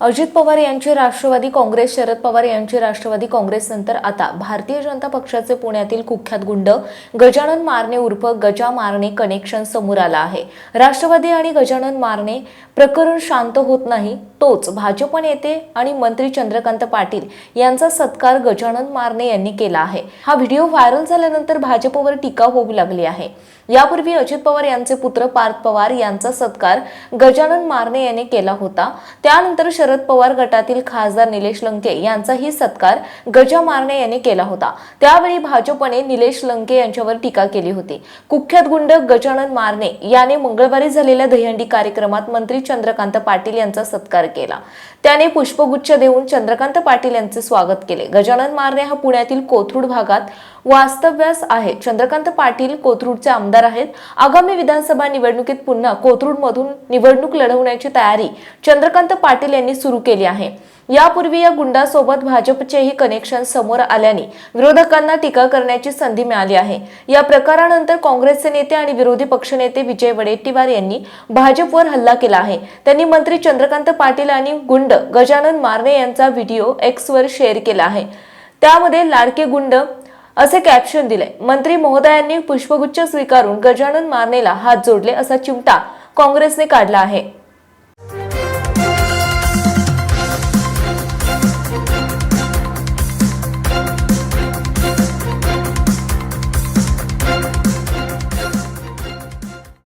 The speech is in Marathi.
अजित पवार यांचे राष्ट्रवादी काँग्रेस शरद पवार यांची राष्ट्रवादी काँग्रेस नंतर आता भारतीय जनता पक्षाचे पुण्यातील कुख्यात गुंड गजानन मारणे उर्फ गजा मारणे कनेक्शन समोर आला आहे. राष्ट्रवादी आणि गजानन मारणे प्रकरण शांत होत नाही तोच भाजप नेते आणि मंत्री चंद्रकांत पाटील यांचा सत्कार गजानन मारणे यांनी केला आहे. हा व्हिडिओ व्हायरल झाल्यानंतर भाजपवर टीका होऊ लागली आहे. यापूर्वी अजित पवार यांचे पुत्र पार्थ पवार यांचा सत्कार गजानन मारणे यांनी केला होता. त्यानंतर शरद पवार गटातील खासदार निलेश लंके यांचाही सत्कार गजा मारणे यांनी केला होता. त्यावेळी भाजपने निलेश लंके यांच्यावर टीका केली होती. कुख्यात गुंड गजानन मारणे याने मंगळवारी झालेल्या दहीहंडी कार्यक्रमात मंत्री चंद्रकांत पाटील यांचा सत्कार केला. त्याने पुष्पगुच्छ देऊन चंद्रकांत पाटील यांचे स्वागत केले. गजानन मारणे हा पुण्यातील कोथरूड भागात वास्तव्यास आहे. चंद्रकांत पाटील कोथरूडचे आमदार आहेत. आगामी विधानसभा निवडणुकीत पुन्हा कोथरूडमधून निवडणूक लढवण्याची तयारी चंद्रकांत पाटील यांनी सुरू केली आहे. यापूर्वी या गुंडासोबत भाजपचेही कनेक्शन समोर आल्याने विरोधकांना टीका करण्याची संधी मिळाली आहे. या प्रकारानंतर काँग्रेसचे नेते आणि विरोधी पक्षनेते विजय वडेट्टीवार यांनी भाजपवर हल्ला केला आहे. त्यांनी मंत्री चंद्रकांत पाटील आणि गुंड गजानन मारणे यांचा व्हिडिओ एक्सवर शेअर केला आहे. त्यामध्ये लाडके गुंड असे कॅप्शन दिले. मंत्री महोदयांनी पुष्पगुच्छ स्वीकारून गजानन मारनेला हात जोडले असा चिमटा काँग्रेसने काढला आहे.